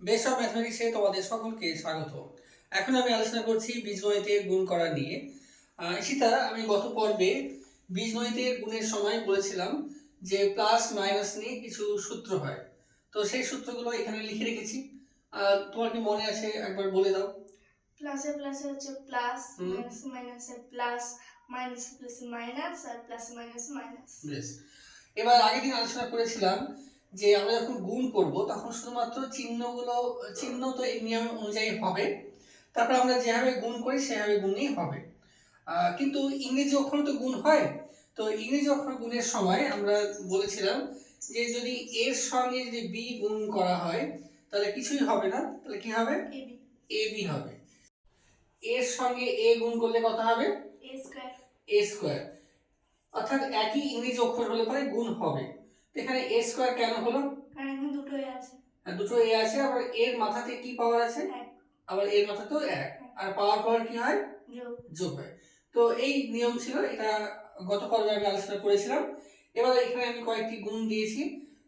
Base of ম্যাথমেটিক্সে তোমাদের সকলকে স্বাগত। এখন আমি আলোচনা করছি বীজগণিতের গুণ করা নিয়ে। ঈশিতা আমি গত পর্বে বীজগণিতের গুণের সময় বলেছিলাম যে প্লাস মাইনাস নিয়ে কিছু সূত্র হয়। তো সেই সূত্রগুলো এখানে লিখে রেখেছি। তোমার কি মনে আছে? একবার বলে দাও। প্লাসে প্লাসে হচ্ছে প্লাস। মাইনাস মাইনাসে প্লাস মাইনাস প্লাসে মাইনাস আর প্লাস মাইনাস মাইনাস বেশ। এবার আগের দিন আলোচনা করেছিলাম যে আমরা যখন গুণ করব তখন শুধুমাত্র চিহ্নগুলো চিহ্ন তো এই নিয়ম অনুযায়ী হবে। তারপর আমরা যেভাবে গুণ করি সেভাবে গুণই হবে। কিন্তু ইংরেজি অক্ষর তো গুণ হয় তো ইংরেজি অক্ষর গুণের সময় আমরা বলেছিলাম যে যদি এর সঙ্গে যদি বি গুণ করা হয় তাহলে কিছুই হবে না। তাহলে কি হবে? এ বি হবে। এর সঙ্গে এ গুণ করলে কত হবে? A square. A square. অর্থাৎ একই ইংরেজি অক্ষর হলে পরে গুণ হবে। এখানে এ স্কোয়ার কেন হলো? কারণ এখানে দুটোই আছে। আর দুটো এ আছে আবার এর মাথাতে কি পাওয়ার আছে? আবার এর মাথাতেও এক। আর পাওয়ার পাওয়ার কি হয়? যোগ। যোগ হয়। তো এই নিয়ম ছিল এটা গত পর্বে আমি আলোচনা করেছিলাম। এবার এখানে আমি কয়েকটি গুণ দিয়েছি।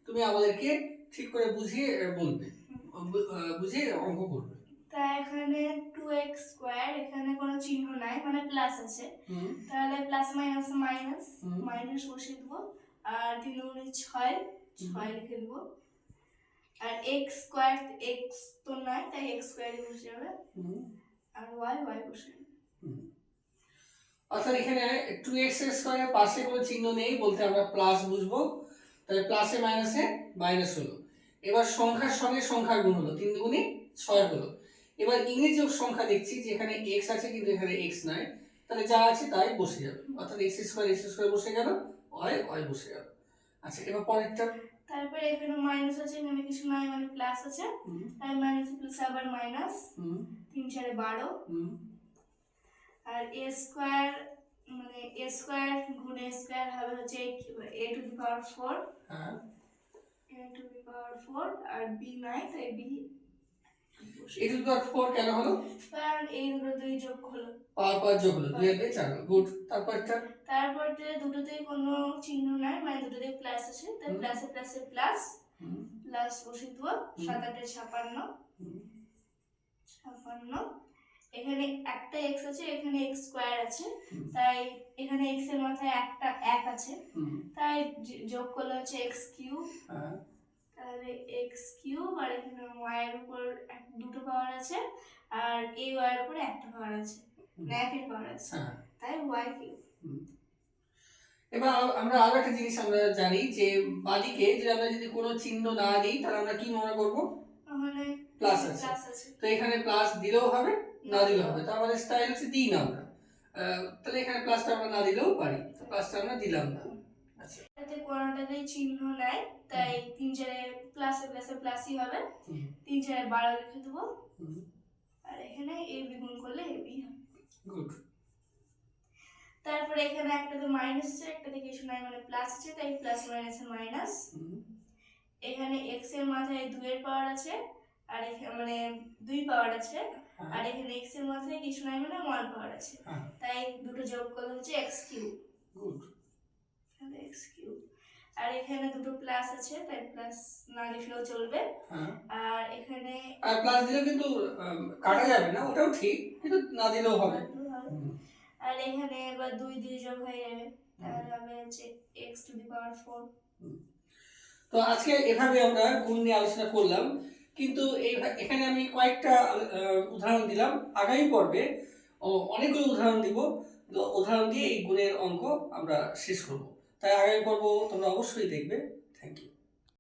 তুমি আমাদেরকে ঠিক করে বুঝিয়ে বলবে। বুঝিয়ে অঙ্ক করবে। তা এখানে টু এক্স স্কোয়ার এখানে কোনো চিহ্ন নাই মানে প্লাস আছে। তাহলে প্লাস মাইনাস মাইনাস মাইনাস বসিয়ে দেবো। আর তিন দুগুণে ছয় ছয় লিখে দেবো। আর এক্স স্কোয়ার এক্স তো নাই তাই এক্স স্কোয়ারই বসে যাবে। আর ওয়াই ওয়াই বসে অর্থাৎ এখানে টু এক্স স্কোয়ারের পাশে কোনো চিহ্ন নেই বলতে আমরা প্লাস বুঝব। তাহলে প্লাসে মাইনাসে মাইনাস হলো। এবার সংখ্যার সঙ্গে সংখ্যার গুণ হলো তিন দুগুণে ছয় হলো। এবার ইংরেজি সংখ্যা দেখছি যে এখানে এক্স আছে কিন্তু এখানে এক্স নাই। তাহলে যা আছে তাই বসে যাবে। অর্থাৎ এক্স স্কোয়ার এক্স স্কোয়ার বসে গেল। ওয়াই ওয়াই বসে গেল। আচ্ছা এবার পরেরটা? তারপরে এখানে মাইনাস আছে এখানে কিছু নাই মানে প্লাস আছে। তাই মাইনাস প্লাস আবার মাইনাস তিন চারে বারো। আর এ স্কোয়ার মানে এ স্কোয়ার গুণ এ স্কোয়ার হবে হচ্ছে A two the power four হ্যাঁ। A two the power four R B নাই তাই B A two power four কেন হলো? কারণ এই দুটো দুই যোগ হলো। পাওয়ার পাওয়ার যোগ হলো দুই আর দুই চার গুড। তারপরটা তারপর দুটোতেই কোনো চিহ্ন নাই মানে দুটোতেই প্লাস আছে তাই প্লাসে প্লাসে প্লাস প্লাস দেবো সাত আটে ছাপান্ন ছাপান্ন। এখানে একটা এক্স আছে এখানে এক্স স্কোয়ার আছে তাই এখানে এক্সের মাথায় একটা এক আছে তাই যোগ করলে হচ্ছে এক্স কিউব হ্যাঁ। তাহলে এক্স কিউব আর এখানে ওয়াই এর উপর দুটো পাওয়ার আছে আর এই ওয়াই এর উপর একটা পাওয়ার আছে। একের পাওয়ার আছে। হ্যাঁ। তাই ওয়াই কিউব এবার আমরা আরও একটা জিনিস আমরা জানি যে বাদিকে যদি আমরা যদি কোনো চিহ্ন না দিই তাহলে আমরা কি মনে করব? তাহলে প্লাস আছে। তো এখানে প্লাস দিলেও হবে না দিলেও হবে। তো আমাদের স্টাইল হচ্ছে দিই না আমরা। তাহলে এখানে প্লাসটা আমরা না দিলেও পারি। প্লাসটা আমরা দিলাম না। আচ্ছা। কোনোটাতেই চিহ্ন নাই তাই তিন চারে প্লাসে প্লাসে প্লাসই হবে। তিন চারে বারো লিখে দেবো। আর এখানে এ বি গুণ করলে এ বি হবে। গুড তারপরে এখানে একটাতে মাইনাস আছে একটাতে কিছু নাই মানে প্লাস আছে তাই প্লাস মাইনাসে মাইনাস এখানে এক্সের মাথায় দুইয়ের পাওয়ার আছে আর এখানে মানে দুই পাওয়ার আছে। হ্যাঁ, আর এখানে এক্সের মাথায় কিছু নাই মানে ওয়ান পাওয়ার আছে। হ্যাঁ, তাই দুটো যোগ করলে হচ্ছে এক্স কিউব গুড তাহলে এক্স কিউব আর এখানে দুটো প্লাস আছে তাই প্লাস না লিখলেও চলবে। হ্যাঁ। আর এখানে আর প্লাস দিলেও কিন্তু কাটা যাবে না ওটাও ঠিক কিন্তু না দিলেও হবে। আর এখানে এবার দুই দুই যোগ হয়ে যাবে তাহলে হবে হচ্ছে x two the power four তো আজকে এভাবে আমরা গুণ নিয়ে আলোচনা করলাম কিন্তু এই এখানে আমি কয়েকটা উদাহরণ দিলাম। আগামী পর্বে অনেকগুলো উদাহরণ দিব তো উদাহরণ দিয়ে এই গুণের অঙ্ক আমরা শেষ করব। তাই আগামী পর্ব তোমরা অবশ্যই দেখবে। Thank you